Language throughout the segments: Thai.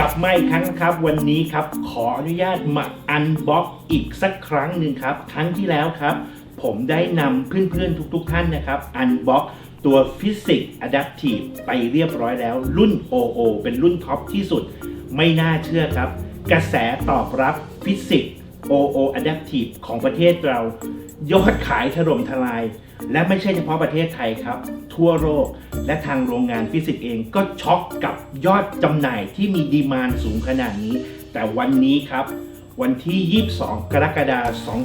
กลับมาอีกครั้งครับ วันนี้ครับขออนุญาตมาอันบ็อกอีกสักครั้งหนึ่งครับ ครั้งที่แล้วครับ ผมได้นำเพื่อนๆทุกๆท่านนะครับอันบ็อกตัว Physics Adaptive ไปเรียบร้อยแล้ว รุ่น OO เป็นรุ่นท็อปที่สุด ไม่น่าเชื่อครับ กระแสตอบรับ Physics OO Adaptive ของประเทศเรา ยอดขายถล่มทลาย และไม่ใช่เฉพาะประเทศไทยครับ ทั่วโลกและทางโรงงานฟิสิกส์เองก็ช็อกกับยอดจำหน่ายที่มีดีมานสูงขนาดนี้ แต่วันนี้ครับ วันที่ 22 กรกฎาคม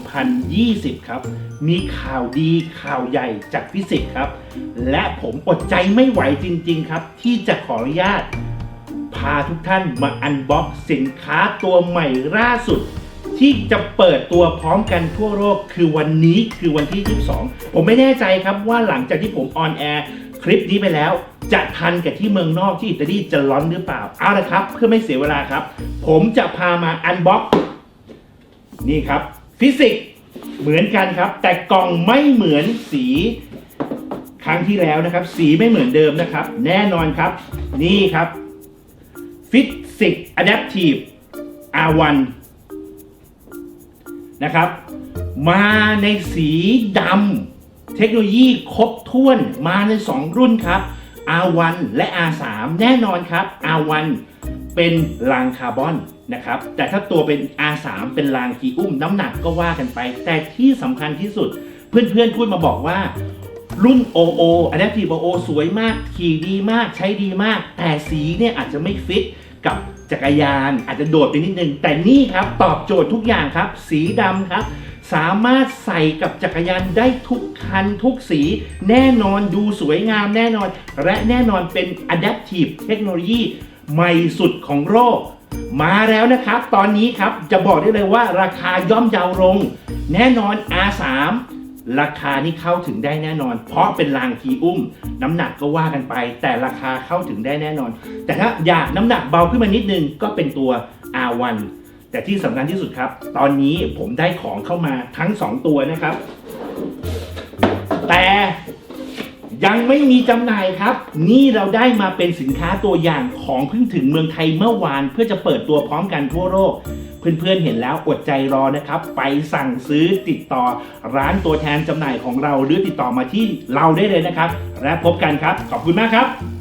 2020 ครับ มีข่าวดีข่าวใหญ่จากฟิสิกส์ครับ และผมอดใจไม่ไหวจริง ๆ ครับ ที่จะขออนุญาตพาทุกท่านมาอันบ็อกสินค้าตัวใหม่ล่าสุด ที่จะเปิดตัวพร้อมกันทั่วโลกคือวันนี้คือวันที่ 22 ผมไม่แน่ใจครับว่าหลังจากที่ผมออนแอร์คลิปนี้ไปแล้ว จะทันกับที่เมืองนอกที่อิตาลีจะร้อนหรือเปล่า เอาละครับ เพื่อไม่เสียเวลาครับ ผมจะพามาอันบ็อกนี่ครับ ฟิสิกส์เหมือนกันครับ แต่กล่องไม่เหมือนสีครั้งที่แล้วนะครับ สีไม่เหมือนเดิมนะครับ แน่นอนครับ นี่ครับ Physics Adaptive R1 นะครับ มาในสีดำเทคโนโลยีครบถ้วนมาใน 2 รุ่นครับ R1 และ R3 แน่นอนครับ R1 เป็นรางคาร์บอนนะครับ แต่ถ้าตัวเป็น R3 เป็นรางกีอุ้มน้ำหนักก็ว่ากันไป แต่ที่สำคัญที่สุด เพื่อนๆพูดมาบอกว่ารุ่น OO Adaptive OO สวยมาก ขี่ดีมาก ใช้ดีมาก แต่สีเนี่ยอาจจะไม่ฟิต กับจักรยาน อาจจะโดดไปนิดนึง แต่นี่ครับตอบโจทย์ทุกอย่างครับ สีดำครับ สามารถใส่กับจักรยานได้ทุกคันทุกสี แน่นอนดูสวยงามแน่นอน และแน่นอนเป็น Adaptive เทคโนโลยีใหม่สุดของโลกมาแล้วนะครับ ตอนนี้ครับจะบอกได้เลยว่าราคาย่อมเยาวลง แน่นอน R3 ราคานี่เข้าถึงได้แน่นอน เพราะเป็นรางทีอุ้ม น้ำหนักก็ว่ากันไป แต่ราคาเข้าถึงได้แน่นอน แต่ถ้าอยากน้ำหนักเบาขึ้นมานิดนึงก็เป็นตัว R1 แต่ที่สำคัญที่สุดครับ ตอนนี้ผมได้ของเข้ามาทั้ง 2 ตัวนะครับ แต่ยังไม่มีจำหน่ายครับ นี่เราได้มาเป็นสินค้าตัวอย่างของเพิ่งถึงเมืองไทยเมื่อวาน เพื่อจะเปิดตัวพร้อมกันทั่วโลก เพื่อนๆเห็นแล้วอดใจรอนะครับ ไปสั่งซื้อติดต่อร้านตัวแทนจำหน่ายของเราหรือติดต่อมาที่เราได้เลยนะครับ และพบกันครับ ขอบคุณมากครับ